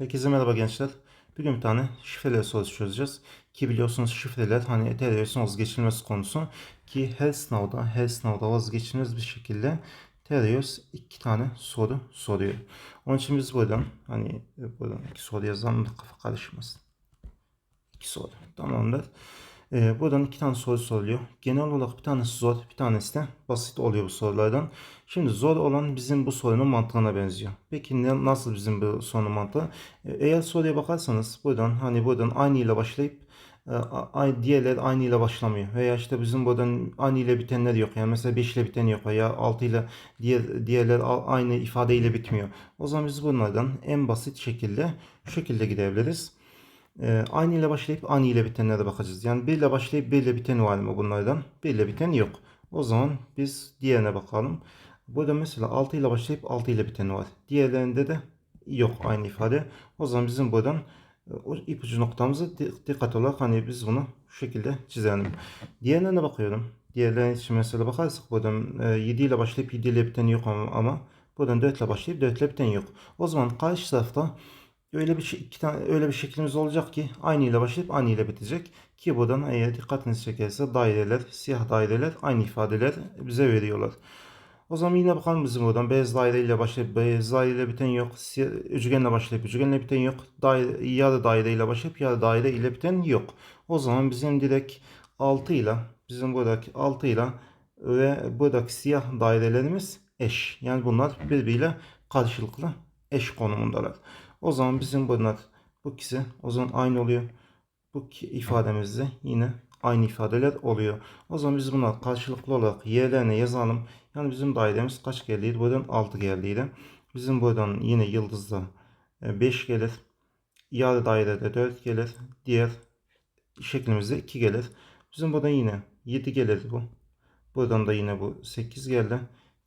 Herkese merhaba gençler. Bugün bir tane şifreler sorusu çözeceğiz. Ki biliyorsunuz şifreler hani teröristin vazgeçilmez konusu. Ki her sınavda, her sınavda vazgeçilmez bir şekilde terörist iki tane soru soruyor. Onun için biz buradan hani buradan iki soru yazalım da kafa karışmasın. İki soru. Tamamdır. Ee, buradan iki tane soru soruluyor. Genel olarak bir tanesi zor, bir tanesi de basit oluyor bu sorulardan. Şimdi zor olan bizim bu sorunun mantığına benziyor. Peki ne, nasıl bizim bu sorunun mantığı? Ee, eğer soruya bakarsanız buradan hani buradan aynı ile başlayıp e, diğerler aynı ile başlamıyor. Veya işte bizim buradan aynı ile bitenler yok. Yani mesela 5 ile biten yok veya 6 ile diğer diğerler aynı ifadeyle bitmiyor. O zaman biz bunlardan en basit şekilde şu şekilde gidebiliriz. Ee, aynı ile başlayıp aynı ile bitenlere bakacağız. Yani 1 ile başlayıp 1 ile biten var mı bunlardan? 1 ile biten yok. O zaman biz diğerine bakalım. Burada mesela 6 ile başlayıp 6 ile biten var. Diğerlerinde de yok aynı ifade. O zaman bizim buradan e, o ipucu noktamızı di- dikkat olarak hani biz bunu şu şekilde çizelim. Diğerlerine bakıyorum. Diğerlerine için mesela bakarsak buradan e, 7 ile başlayıp 7 ile biten yok ama, ama buradan 4 ile başlayıp 4 ile biten yok. O zaman karşı tarafta Öyle bir şey, iki tane öyle bir şeklimiz olacak ki aynı ile başlayıp aynı ile bitecek. Ki buradan eğer dikkatinizi çekerse daireler, siyah daireler aynı ifadeler bize veriyorlar. O zaman yine bakalım bizim buradan beyaz daire ile başlayıp beyaz daire ile biten yok. Üçgenle başlayıp üçgenle biten yok. Daire, yarı daire ile başlayıp yarı daire ile biten yok. O zaman bizim direkt 6 ile bizim buradaki 6 ile ve buradaki siyah dairelerimiz eş. Yani bunlar birbiriyle karşılıklı eş konumundalar. O zaman bizim bunlar bu ikisi o zaman aynı oluyor. Bu ifademizde yine aynı ifadeler oluyor. O zaman biz bunlar karşılıklı olarak yerlerine yazalım. Yani bizim dairemiz kaç geldiydi? Buradan 6 geldiydi. Bizim buradan yine yıldızda 5 gelir. Yarı dairede 4 gelir. Diğer şeklimizde 2 gelir. Bizim buradan yine 7 gelir bu. Buradan da yine bu 8 geldi.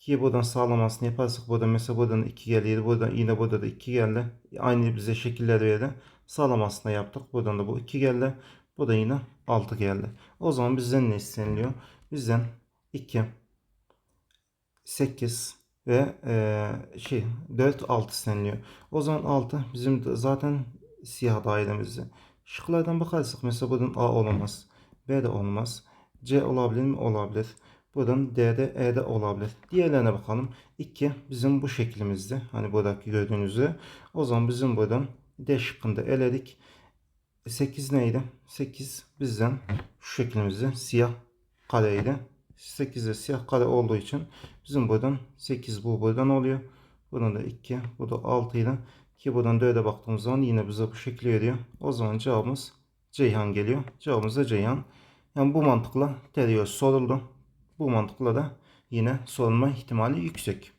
Ki buradan sağlamasını yaparsak burada mesela buradan 2 geldi. Burada yine burada da 2 geldi. Aynı bize şekiller verdi. Sağlamasını yaptık. Buradan da bu 2 geldi. Bu da yine 6 geldi. O zaman bizden ne isteniliyor? Bizden 2 8 ve eee, şey 4 6 isteniliyor. O zaman 6 bizim zaten siyah dairemizde. Şıklardan bakarsak mesela buradan A olamaz. B de olmaz. C olabilir mi? Olabilir. Buradan D'de E'de olabilir. Diğerlerine bakalım. 2 bizim bu şeklimizde. Hani buradaki gördüğünüz üzere. O zaman bizim buradan D şıkkında eledik. 8 neydi? 8 bizden şu şeklimizde siyah kareydi. 8'de siyah kare olduğu için bizim buradan 8 bu buradan oluyor. Buradan da 2, bu da 6 ile ki buradan 4'e baktığımız zaman yine bize bu şekli veriyor. O zaman cevabımız Ceyhan geliyor. Cevabımız da Ceyhan. Yani bu mantıkla teriyor soruldu. Bu mantıkla da yine sorulma ihtimali yüksek.